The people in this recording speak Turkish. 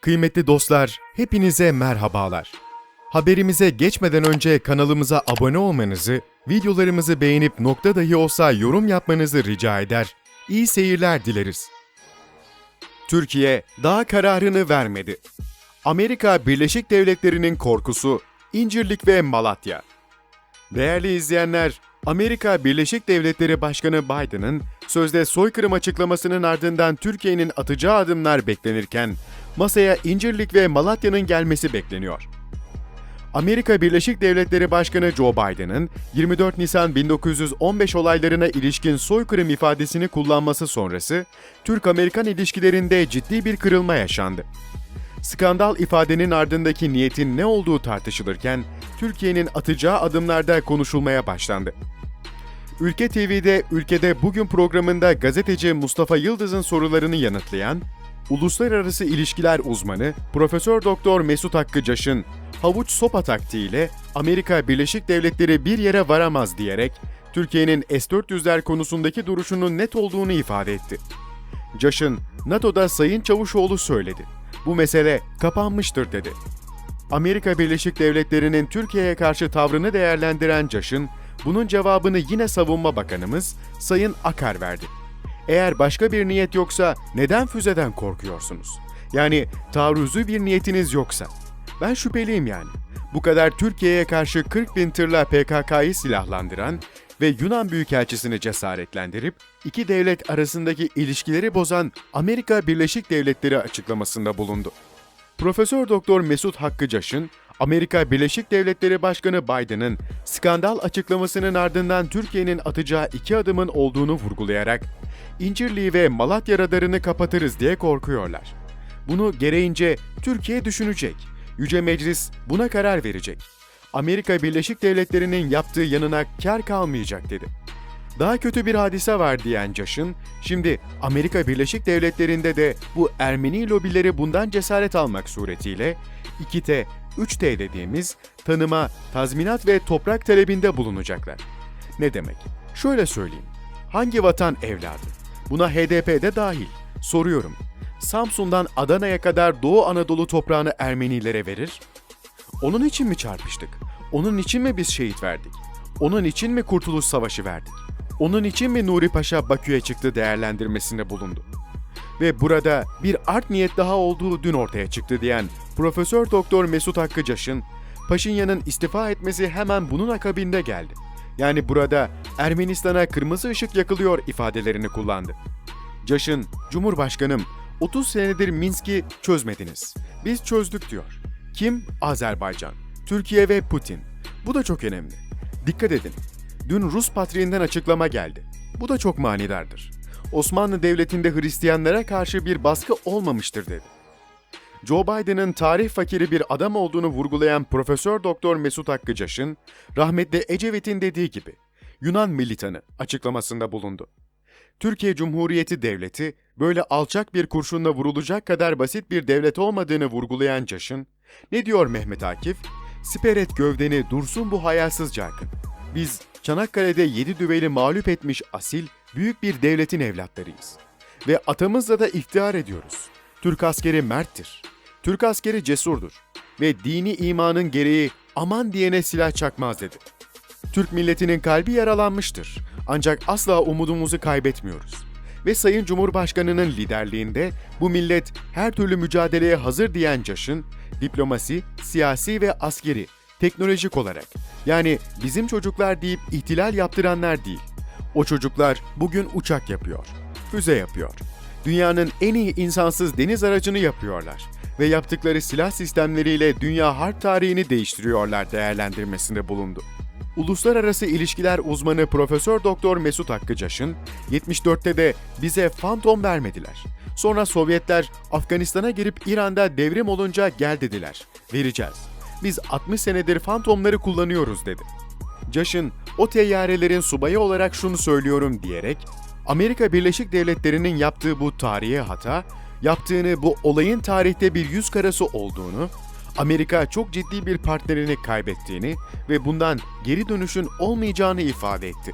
Kıymetli dostlar, hepinize merhabalar. Haberimize geçmeden önce kanalımıza abone olmanızı, videolarımızı beğenip nokta dahi olsa yorum yapmanızı rica eder. İyi seyirler dileriz. Türkiye daha kararını vermedi. Amerika Birleşik Devletleri'nin korkusu, İncirlik ve Malatya. Değerli izleyenler, Amerika Birleşik Devletleri Başkanı Biden'ın sözde soykırım açıklamasının ardından Türkiye'nin atacağı adımlar beklenirken masaya İncirlik ve Malatya'nın gelmesi bekleniyor. Amerika Birleşik Devletleri Başkanı Joe Biden'ın 24 Nisan 1915 olaylarına ilişkin soykırım ifadesini kullanması sonrası Türk-Amerikan ilişkilerinde ciddi bir kırılma yaşandı. Skandal ifadenin ardındaki niyetin ne olduğu tartışılırken Türkiye'nin atacağı adımlarda konuşulmaya başlandı. Ülke TV'de Ülkede Bugün programında gazeteci Mustafa Yıldız'ın sorularını yanıtlayan Uluslararası İlişkiler uzmanı Profesör Doktor Mesut Hakkı Caş'ın havuç sopa taktiğiyle Amerika Birleşik Devletleri bir yere varamaz diyerek Türkiye'nin S-400'ler konusundaki duruşunun net olduğunu ifade etti. Caş'ın NATO'da Sayın Çavuşoğlu söyledi. Bu mesele kapanmıştır dedi. Amerika Birleşik Devletleri'nin Türkiye'ye karşı tavrını değerlendiren Caş'ın bunun cevabını yine Savunma Bakanımız Sayın Akar verdi. Eğer başka bir niyet yoksa neden füzeden korkuyorsunuz? Yani taarruzu bir niyetiniz yoksa. Ben şüpheliyim yani. Bu kadar Türkiye'ye karşı 40 bin tırla PKK'yı silahlandıran ve Yunan Büyükelçisini cesaretlendirip iki devlet arasındaki ilişkileri bozan Amerika Birleşik Devletleri açıklamasında bulundu. Profesör Doktor Mesut Hakkı Caş'ın Amerika Birleşik Devletleri Başkanı Biden'ın skandal açıklamasının ardından Türkiye'nin atacağı iki adımın olduğunu vurgulayarak İncirliği ve Malatya radarını kapatırız diye korkuyorlar. Bunu gereğince Türkiye düşünecek. Yüce Meclis buna karar verecek. Amerika Birleşik Devletleri'nin yaptığı yanına kar kalmayacak dedi. Daha kötü bir hadise var diyen Caş'ın, şimdi Amerika Birleşik Devletleri'nde de bu Ermeni lobileri bundan cesaret almak suretiyle 2T, 3T dediğimiz tanıma, tazminat ve toprak talebinde bulunacaklar. Ne demek? Şöyle söyleyeyim. Hangi vatan evladı? Buna HDP de dahil. Soruyorum. Samsun'dan Adana'ya kadar Doğu Anadolu toprağını Ermenilere verir? Onun için mi çarpıştık? Onun için mi biz şehit verdik? Onun için mi Kurtuluş Savaşı verdik? Onun için mi Nuri Paşa Bakü'ye çıktı değerlendirmesinde bulundu? Ve burada bir art niyet daha olduğu dün ortaya çıktı diyen Profesör Doktor Mesut Hakkı Caş'ın Paşinyan'ın istifa etmesi hemen bunun akabinde geldi. Yani burada Ermenistan'a kırmızı ışık yakılıyor ifadelerini kullandı. Caş'ın, Cumhurbaşkanım 30 senedir Minsk'i çözmediniz. Biz çözdük diyor. Kim? Azerbaycan, Türkiye ve Putin. Bu da çok önemli. Dikkat edin. Dün Rus patriğinden açıklama geldi. Bu da çok manidardır. Osmanlı Devleti'nde Hristiyanlara karşı bir baskı olmamıştır dedi. Joe Biden'ın tarih fakiri bir adam olduğunu vurgulayan Profesör Doktor Mesut Hakkı rahmetli Ecevit'in dediği gibi Yunan militanı açıklamasında bulundu. Türkiye Cumhuriyeti Devleti böyle alçak bir kurşunla vurulacak kadar basit bir devlet olmadığını vurgulayan Caş'ın ne diyor Mehmet Akif? Siper et gövdeni dursun bu hayalsızca akın. Biz Çanakkale'de yedi düveli mağlup etmiş asil, büyük bir devletin evlatlarıyız. Ve atamızla da iftihar ediyoruz. Türk askeri merttir. Türk askeri cesurdur. Ve dini imanın gereği aman diyene silah çakmaz dedi. Türk milletinin kalbi yaralanmıştır. Ancak asla umudumuzu kaybetmiyoruz. Ve Sayın Cumhurbaşkanı'nın liderliğinde bu millet her türlü mücadeleye hazır diyen Caş'ın diplomasi, siyasi ve askeri, teknolojik olarak yani bizim çocuklar deyip ihtilal yaptıranlar değil. O çocuklar bugün uçak yapıyor, füze yapıyor. Dünyanın en iyi insansız deniz aracını yapıyorlar ve yaptıkları silah sistemleriyle dünya harp tarihini değiştiriyorlar değerlendirmesinde bulundu. Uluslararası İlişkiler uzmanı Profesör Doktor Mesut Hakkıcaş'ın 74'te de bize fantom vermediler. Sonra Sovyetler Afganistan'a girip İran'da devrim olunca gel dediler. Vereceğiz. Biz 60 senedir fantomları kullanıyoruz dedi. Caş'ın o teyyarelerin subayı olarak şunu söylüyorum diyerek Amerika Birleşik Devletleri'nin yaptığı bu tarihi hata, yaptığını bu olayın tarihte bir yüz karası olduğunu, Amerika çok ciddi bir partnerini kaybettiğini ve bundan geri dönüşün olmayacağını ifade etti.